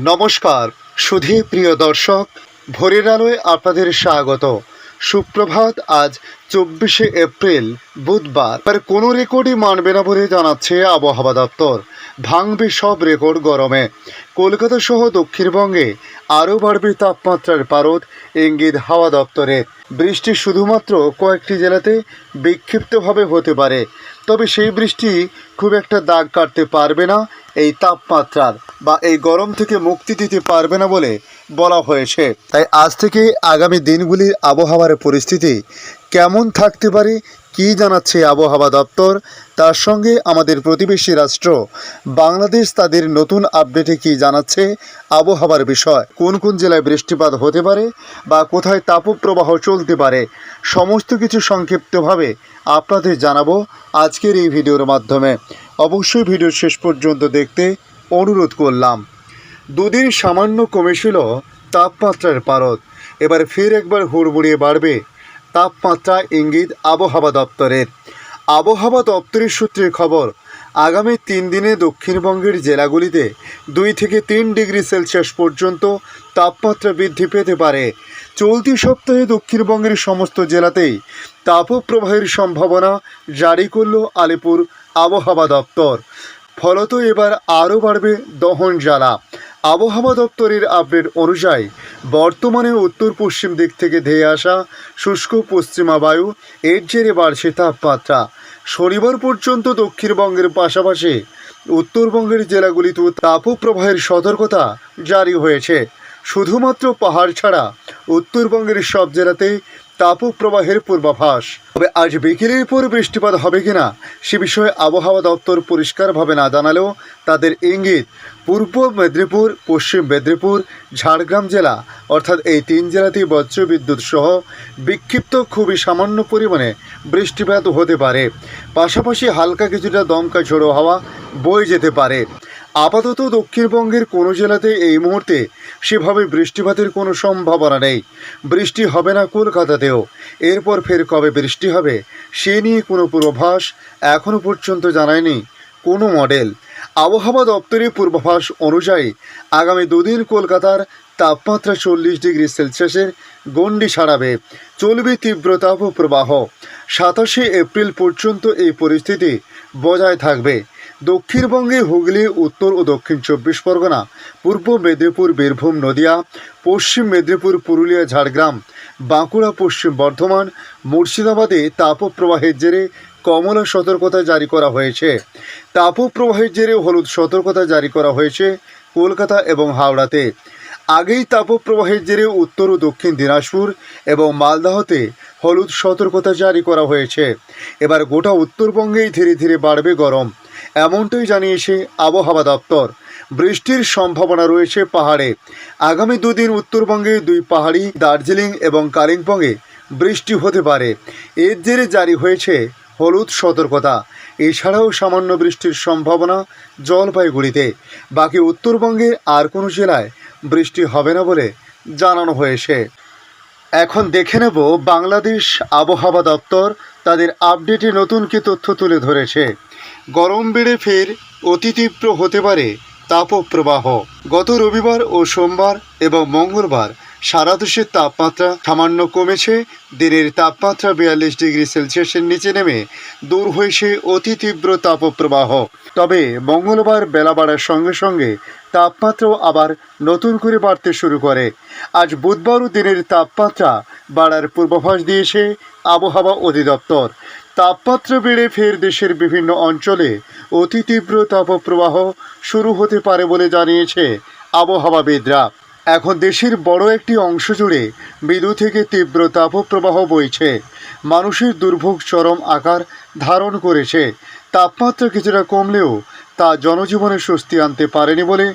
নমস্কার, সুধী প্রিয় দর্শক, ভোরের আলোয় আপনাদের স্বাগত। সুপ্রভাত, আজ চব্বিশে এপ্রিল, বুধবার। আর কোনো রেকর্ডই মানবে না বলে জানাচ্ছে আবহাওয়া দপ্তর। ভাঙবে সব রেকর্ড গরমে। কলকাতা সহ দক্ষিণবঙ্গে আরও বাড়বে তাপমাত্রার পারদ ইঙ্গিত হাওয়া দপ্তরের। বৃষ্টি শুধুমাত্র কয়েকটি জেলাতে বিক্ষিপ্তভাবে হতে পারে। তবে সেই বৃষ্টি খুব একটা দাগ কাটতে পারবে না এই তাপমাত্রার। বা এই গরম থেকে মুক্তি দিতে পারবে না বলে বলা হয়েছে। তাই আজ থেকে আগামী দিনগুলির আবহাওয়ার পরিস্থিতি কেমন থাকতে পারে, কী জানাচ্ছে আবহাওয়া দপ্তর? তার সঙ্গে আমাদের প্রতিবেশী রাষ্ট্র, বাংলাদেশ তাদের নতুন আপডেটে কি জানাচ্ছে, আবহাওয়ার বিষয়, কোন কোন জেলায় বৃষ্টিপাত হতে পারে বা কোথায় তাপপ্রবাহ চলতে পারে, সমস্ত কিছু সংক্ষিপ্তভাবে আপনাদের জানাব আজকের এই ভিডিওর মাধ্যমে। অবশ্যই ভিডিও শেষ পর্যন্ত দেখতে অনুরোধ করলাম। দুদিন সামান্য কমেছিল তাপমাত্রার পারদ। এবার ফের একবার হুড়মুড়িয়ে বাড়বে তাপমাত্রা ইঙ্গিত আবহাওয়া দপ্তরের। আবহাওয়া দপ্তরের সূত্রে খবর, আগামী তিন দিনে দক্ষিণবঙ্গের জেলাগুলিতে দুই থেকে তিন ডিগ্রি সেলসিয়াস পর্যন্ত তাপমাত্রা বৃদ্ধি পেতে পারে। চলতি সপ্তাহে দক্ষিণবঙ্গের সমস্ত জেলাতেই তাপপ্রবাহের সম্ভাবনা জারি করল আলিপুর আবহাওয়া দপ্তর। ফলত এবার আরও বাড়বে দহন জ্বালা। আবহাওয়া দপ্তরের আপডেট অনুযায়ী, বর্তমানে উত্তর পশ্চিম দিক থেকে ধেয়ে আসা শুষ্ক পশ্চিমা বায়ু এর জেরে বাড়ছে তাপমাত্রা। শনিবার পর্যন্ত দক্ষিণবঙ্গের পাশাপাশি উত্তরবঙ্গের জেলাগুলিতেও তাপপ্রবাহের সতর্কতা জারি হয়েছে। শুধুমাত্র পাহাড় ছাড়া উত্তরবঙ্গের সব জেলাতেই তাপপ্রবাহের পূর্বাভাস। তবে আজ বিকেলের পর বৃষ্টিপাত হবে কিনা, সে বিষয়ে আবহাওয়া দপ্তর পরিষ্কারভাবে না জানালেও তাদের ইঙ্গিত, পূর্ব মেদিনীপুর, পশ্চিম মেদিনীপুর, ঝাড়গ্রাম জেলা, অর্থাৎ এই তিন জেলাতেই বজ্রবিদ্যুৎ সহ বিক্ষিপ্ত খুবই সামান্য পরিমাণে বৃষ্টিপাত হতে পারে। পাশাপাশি হালকা কিছুটা দমকা ঝোড়ো হাওয়া বয়ে যেতে পারে। আপাতত দক্ষিণবঙ্গের কোনো জেলাতে এই মুহূর্তে সেভাবে বৃষ্টিপাতের কোনো সম্ভাবনা নেই। বৃষ্টি হবে না কলকাতাতেও। এরপর ফের কবে বৃষ্টি হবে, সে নিয়ে কোনো পূর্বাভাস এখনও পর্যন্ত জানায়নি কোনো মডেল। আবহাওয়া দপ্তরের পূর্বাভাস অনুযায়ী আগামী দুদিন কলকাতার তাপমাত্রা চল্লিশ ডিগ্রি সেলসিয়াসের গণ্ডি ছাড়াবে। চলবে তীব্র তাপপ্রবাহ। সাতাশে এপ্রিল পর্যন্ত এই পরিস্থিতি বজায় থাকবে। দক্ষিণবঙ্গে হুগলি, উত্তর ও দক্ষিণ চব্বিশ পরগনা, পূর্ব মেদিনীপুর, বীরভূম, নদিয়া, পশ্চিম মেদিনীপুর, পুরুলিয়া, ঝাড়গ্রাম, বাঁকুড়া, পশ্চিম বর্ধমান, মুর্শিদাবাদে তাপপ্রবাহের জেরে কমলা সতর্কতা জারি করা হয়েছে। তাপপ্রবাহের জেরে হলুদ সতর্কতা জারি করা হয়েছে কলকাতা এবং হাওড়াতে। আগেই তাপপ্রবাহের জেরে উত্তর ও দক্ষিণ দিনাজপুর এবং মালদাহতে হলুদ সতর্কতা জারি করা হয়েছে। এবার গোটা উত্তরবঙ্গেই ধীরে ধীরে বাড়বে গরম। এমনটাই জানিয়েছে আবহাওয়া দপ্তর। বৃষ্টির সম্ভাবনা রয়েছে পাহাড়ে। আগামী দুদিন উত্তরবঙ্গে দুই পাহাড়ি, দার্জিলিং এবং কালিম্পংয়ে বৃষ্টি হতে পারে। এর জেরে জারি হয়েছে হলুদ সতর্কতা। এছাড়াও সামান্য বৃষ্টির সম্ভাবনা জলপাইগুড়িতে। বাকি উত্তরবঙ্গের আর কোনো জেলায় বৃষ্টি হবে না বলে জানানো হয়েছে। এখন দেখে নেব বাংলাদেশ আবহাওয়া দপ্তর তাদের আপডেটে নতুন কি তথ্য তুলে ধরেছে। গরম বেড়ে ফের অতি তীব্র হতে পারে তাপপ্রবাহ। গত রবিবার ও সোমবার এবং মঙ্গলবার সারা দেশের তাপমাত্রা সামান্য কমেছে। দিনের তাপমাত্রা বিয়াল্লিশ ডিগ্রি সেলসিয়াসের নিচে নেমে দূর হয়েছে অতি তীব্র তাপপ্রবাহ। তবে মঙ্গলবার বেলা বাড়ার সঙ্গে সঙ্গে তাপমাত্রাও আবার নতুন করে বাড়তে শুরু করে। আজ বুধবারও দিনের তাপমাত্রা বাড়ার পূর্বাভাস দিয়েছে আবহাওয়া অধিদপ্তর। তাপমাত্রা বেড়ে ফের দেশের বিভিন্ন অঞ্চলে অতি তীব্র তাপপ্রবাহ শুরু হতে পারে বলে জানিয়েছে আবহাওয়াবিদরা এখন দেশের বড় একটি অংশ জুড়ে মৃদু থেকে তীব্র তাপপ্রবাহ বইছে। মানুষের দুর্ভোগ চরম আকার ধারণ করেছে। তাপমাত্রা কিছুটা কমলেও তা জনজীবনে স্বস্তি আনতে পারেনি বলে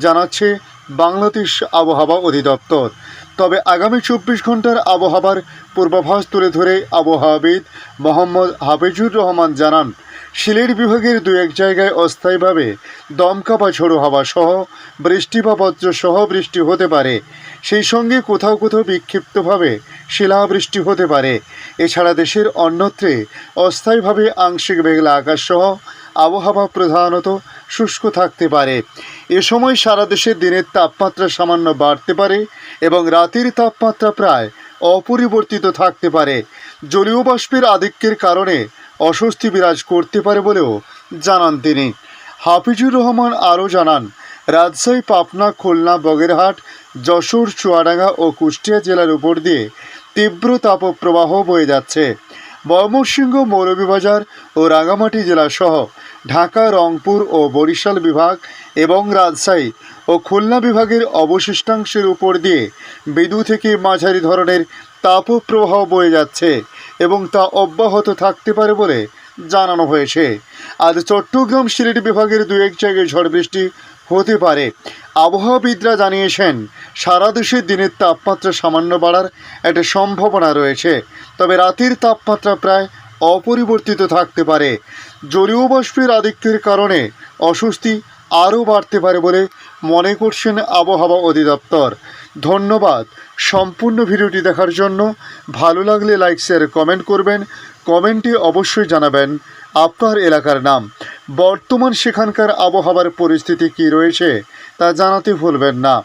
জানাচ্ছে বাংলাদেশ আবহাওয়া অধিদপ্তর। তবে আগামী চব্বিশ ঘণ্টার আবহাওয়ার পূর্বাভাস তুলে ধরে আবহাওয়াবিদ মোহাম্মদ হাফিজুর রহমান জানান সিলেট বিভাগের দু এক জায়গায় অস্থায়ীভাবে দমকা বা ঝোড়ো হাওয়া সহ বৃষ্টি বা বজ্র সহ বৃষ্টি হতে পারে। সেই সঙ্গে কোথাও কোথাও বিক্ষিপ্তভাবে শিলাবৃষ্টি হতে পারে। এছাড়া দেশের অন্যত্রে অস্থায়ীভাবে আংশিক মেঘলা আকাশ সহ আবহাওয়া প্রধানত শুষ্ক থাকতে পারে। এ সময় সারা দেশে দিনের তাপমাত্রা সামান্য বাড়তে পারে এবং রাতের তাপমাত্রা প্রায় অপরিবর্তিত থাকতে পারে। জলীয় বাষ্পের আধিক্যের কারণে অস্বস্তি বিরাজ করতে পারে বলেও জানান তিনি। হাফিজুর রহমান আরও জানান, রাজশাহী, পাবনা, খুলনা, বগেরহাট, যশোর, চুয়াডাঙ্গা ও কুষ্টিয়া জেলার উপর দিয়ে তীব্র তাপপ্রবাহ বয়ে যাচ্ছে। ময়মনসিংহ মৌলভীবাজার ও রাঙামাটি জেলাসহ ঢাকা, রংপুর ও বরিশাল বিভাগ এবং রাজশাহী ও খুলনা বিভাগের অবশিষ্টাংশের উপর দিয়ে বিদু থেকে মাঝারি ধরনের তাপপ্রবাহ বয়ে যাচ্ছে এবং তা অব্যাহত থাকতে পারে বলে জানানো হয়েছে। আজ চট্টগ্রাম সিলেট বিভাগের দু এক জায়গায় ঝড় বৃষ্টি হতে পারে। আবহাওয়াবিদরা জানিয়েছেন, সারা দেশে দিনের তাপমাত্রা সামান্য বাড়ার একটা সম্ভাবনা রয়েছে। তবে রাতের তাপমাত্রা প্রায় অপরিবর্তিত থাকতে পারে। জলীয় বাষ্পের আধিক্যের কারণে অস্বস্তি আরও বাড়তে পারে বলে মনে করছেন আবহাওয়া অধিদপ্তর। ধন্যবাদ। সম্পূর্ণ ভিডিওটি দেখার জন্য ভালো লাগলে লাইক, শেয়ার, কমেন্ট করবেন। কমেন্টে অবশ্যই জানাবেন আপনার এলাকার নাম। বর্তমান সেখানকার আবহাওয়ার পরিস্থিতি কী রয়েছে তা জানাতে ভুলবেন না।